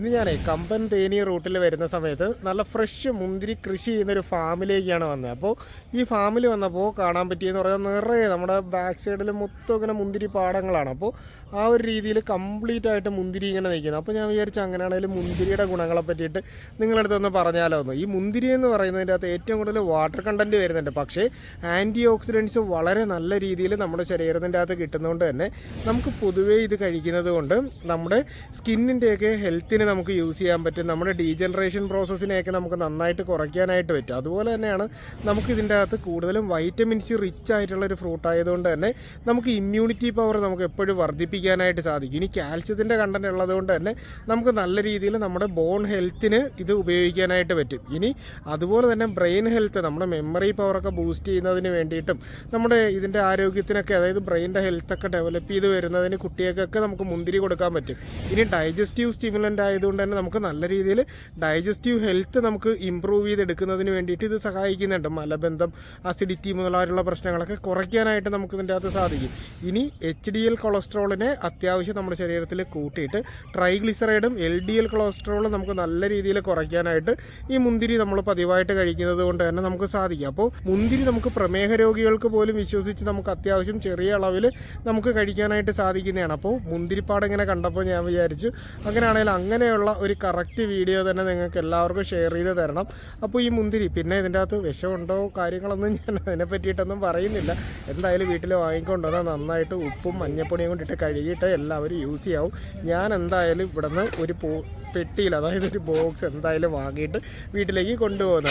ഇന്ന് ഞാനേ കമ്പൻ തേനി റൂട്ടിൽ വരുന്ന സമയത്ത് നല്ല ഫ്രഷ് മുന്തിരി കൃഷി ചെയ്യുന്ന ഒരു ഫാമിലേക്കാണ് വന്നത്. അപ്പോൾ ഈ ഫാമിൽ വന്നപ്പോൾ കാണാൻ പറ്റിയെന്ന് പറഞ്ഞാൽ നിറയെ നമ്മുടെ ബാക്ക് സൈഡിൽ മൊത്തം ഇങ്ങനെ മുന്തിരി പാടങ്ങളാണ്. അപ്പോൾ ആ ഒരു രീതിയിൽ കംപ്ലീറ്റ് ആയിട്ട് മുന്തിരി ഇങ്ങനെ നിൽക്കുന്നത് അപ്പോൾ ഞാൻ വിചാരിച്ചു അങ്ങനെയാണെങ്കിലും മുന്തിരിയുടെ ഗുണങ്ങളെ പറ്റിയിട്ട് നിങ്ങളുടെ അടുത്തൊന്ന് പറഞ്ഞാലോ ഒന്ന് ഈ മുന്തിരി എന്ന് പറയുന്നതിന്റെ അകത്ത് ഏറ്റവും കൂടുതൽ വാട്ടർ കണ്ടന്റ് വരുന്നുണ്ട്. പക്ഷേ ആന്റി ഓക്സിഡൻസ് വളരെ നല്ല രീതിയിൽ നമ്മുടെ ശരീരത്തിന്റെ അകത്ത് കിട്ടുന്നതുകൊണ്ട് തന്നെ നമുക്ക് പൊതുവേ ഇത് കഴിക്കുന്നത് കൊണ്ട് നമ്മുടെ സ്കിന്നിന്റെയൊക്കെ ഹെൽത്തിന് നമുക്ക് യൂസ് ചെയ്യാൻ പറ്റും. നമ്മുടെ ഡീജനറേഷൻ പ്രോസസ്സിനെയൊക്കെ നമുക്ക് നന്നായിട്ട് കുറയ്ക്കാനായിട്ട് പറ്റും. അതുപോലെ തന്നെയാണ് നമുക്ക് ഇതിന്റെ അകത്ത് കൂടുതലും വൈറ്റമിൻ സി റിച്ച് ആയിട്ടുള്ള ഒരു ഫ്രൂട്ട് ആയതുകൊണ്ട് തന്നെ നമുക്ക് ഇമ്മ്യൂണിറ്റി പവർ നമുക്ക് എപ്പോഴും വർദ്ധിപ്പിക്കാനായിട്ട് സാധിക്കും. ഇനി കാൽസ്യത്തിന്റെ കണ്ടന്റ് ഉള്ളതുകൊണ്ട് തന്നെ നമുക്ക് നല്ല രീതിയിൽ നമ്മുടെ ബോൺ ഹെൽത്തിന് ഇത് ഉപയോഗിക്കാനായിട്ട് പറ്റും. ഇനി അതുപോലെ തന്നെ ബ്രെയിൻ ഹെൽത്ത് നമ്മുടെ മെമ്മറി പവറൊക്കെ ബൂസ്റ്റ് ചെയ്യുന്നതിന് വേണ്ടിയിട്ടും നമ്മുടെ ഇതിന്റെ ആരോഗ്യത്തിനൊക്കെ അതായത് ബ്രെയിന്റെ ഹെൽത്തൊക്കെ ഡെവലപ്പ് ചെയ്ത് വരുന്നതിന് കുട്ടികൾക്കൊക്കെ നമുക്ക് മുന്തിരി കൊടുക്കാൻ പറ്റും. ഇനി ഡൈജസ്റ്റീവ് സ്റ്റിമുലന്റ് ആയതുകൊണ്ട് തന്നെ നമുക്ക് നല്ല രീതിയിൽ ഡൈജസ്റ്റീവ് ഹെൽത്ത് നമുക്ക് ഇമ്പ്രൂവ് ചെയ്തെടുക്കുന്നതിന് വേണ്ടിയിട്ട് ഇത് സഹായിക്കുന്നുണ്ട്. മലബന്ധം അസിഡിറ്റി മുതലായുള്ള പ്രശ്നങ്ങളൊക്കെ കുറയ്ക്കാനായിട്ട് നമുക്ക് ഇതിന്റെ അകത്ത് സാധിക്കും. ഇനി എച്ച് ഡി എൽ കൊളസ്ട്രോളിനെ അത്യാവശ്യം നമ്മുടെ ശരീരത്തിൽ കൂട്ടിയിട്ട് ട്രൈഗ്ലിസറൈഡും എൽ ഡി എൽ കൊളസ്ട്രോളും നമുക്ക് നല്ല രീതിയിൽ കുറയ്ക്കാനായിട്ട് ഈ മുന്തിരി നമ്മൾ പതിവായിട്ട് കഴിക്കുന്നത് കൊണ്ട് തന്നെ നമുക്ക് സാധിക്കും. അപ്പോൾ മുന്തിരി നമുക്ക് പ്രമേഹ രോഗികൾക്ക് പോലും വിശ്വസിച്ച് നമുക്ക് അത്യാവശ്യം ചെറിയ അളവിൽ നമുക്ക് കഴിക്കാനായിട്ട് സാധിക്കുന്നതാണ്. അപ്പോൾ മുന്തിരിപ്പാട് ഇങ്ങനെ കണ്ടപ്പോൾ ഞാൻ വിചാരിച്ചു അങ്ങനെയാണെങ്കിൽ അങ്ങനെയുള്ള ഒരു കറക്റ്റ് വീഡിയോ തന്നെ നിങ്ങൾക്ക് എല്ലാവർക്കും ഷെയർ ചെയ്ത് തരണം. അപ്പോൾ ഈ മുന്തിരി പിന്നെ ഇതിന്റെ അകത്ത് വിഷമുണ്ടോ കാര്യങ്ങളൊന്നും ഞാൻ അതിനെ പറ്റിയിട്ടൊന്നും പറയുന്നില്ല. എന്തായാലും വീട്ടിൽ വാങ്ങിക്കൊണ്ടുവന്നാൽ നന്നായിട്ട് ഉപ്പും മഞ്ഞപ്പൊടിയും കൊണ്ടിട്ട് കഴുകിയിട്ട് എല്ലാവരും യൂസ് ചെയ്യാവും. ഞാൻ എന്തായാലും ഇവിടുന്ന് ഒരു പെട്ടിയിൽ അതായത് ഒരു ബോക്സ് എന്തായാലും വാങ്ങിയിട്ട് വീട്ടിലേക്ക് കൊണ്ടുപോകുന്നുണ്ട്.